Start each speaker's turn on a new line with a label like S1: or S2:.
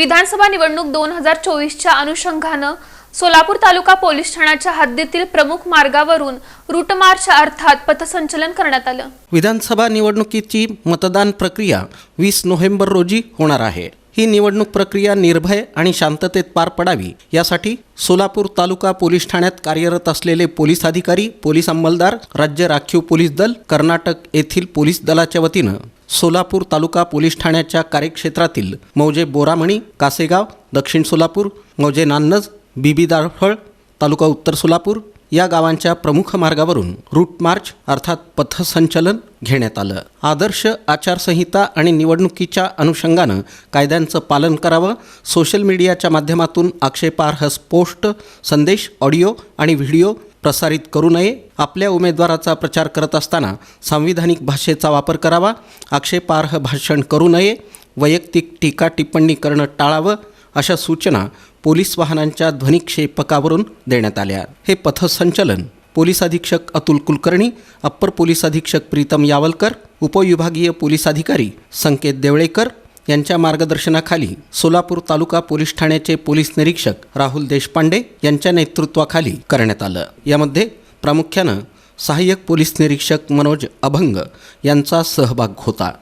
S1: विधानसभा निवडणूक दोन हजार चोवीसच्या अनुषंगानं सोलापूर तालुका पोलीस ठाण्याच्या हद्दीतील प्रमुख मार्गावरून रूटमार्च अर्थात पथसंचलन करण्यात आलं.
S2: विधानसभा निवडणुकीची मतदान प्रक्रिया वीस नोव्हेंबर रोजी होणार आहे. ही निवडणूक प्रक्रिया निर्भय आणि शांततेत पार पडावी. यासाठी सोलापूर तालुका पोलीस ठाण्यात कार्यरत असलेले पोलीस अधिकारी पोलीस अंमलदार राज्य राखीव पोलीस दल कर्नाटक येथील पोलीस दलाच्या वतीनं सोलापूर तालुका पोलीस ठाण्याच्या कार्यक्षेत्रातील मौजे बोरामणी कासेगाव दक्षिण सोलापूर मौजे नान्नज बिबीदारफळ तालुका उत्तर सोलापूर या गावांच्या प्रमुख मार्गावरून रूट मार्च अर्थात पथसंचलन घेण्यात आलं. आदर्श आचारसंहिता आणि निवडणुकीच्या अनुषंगानं कायद्यांचं पालन करावं. सोशल मीडियाच्या माध्यमातून आक्षेपार्ह पोस्ट संदेश ऑडिओ आणि व्हिडिओ प्रसारित करू नये. आपल्या उमेदवाराचा प्रचार करत असताना सांविधानिक भाषेचा वापर करावा. आक्षेपार्ह भाषण करू नये. वैयक्तिक टीका टिप्पणी करणं टाळावं अशा सूचना पोलीस वाहनांच्या ध्वनिक्षेपकावरून देण्यात आल्या. हे पथसंचलन पोलीस अधीक्षक अतुल कुलकर्णी अप्पर पोलीस अधीक्षक प्रीतम यावलकर उपविभागीय पोलीस अधिकारी संकेत देवळेकर यांच्या मार्गदर्शनाखाली सोलापूर तालुका पोलीस ठाण्याचे पोलीस निरीक्षक राहुल देशपांडे यांच्या नेतृत्वाखाली करण्यात आलं. यामध्ये प्रामुख्यानं सहाय्यक पोलीस निरीक्षक मनोज अभंग यांचा सहभाग होता.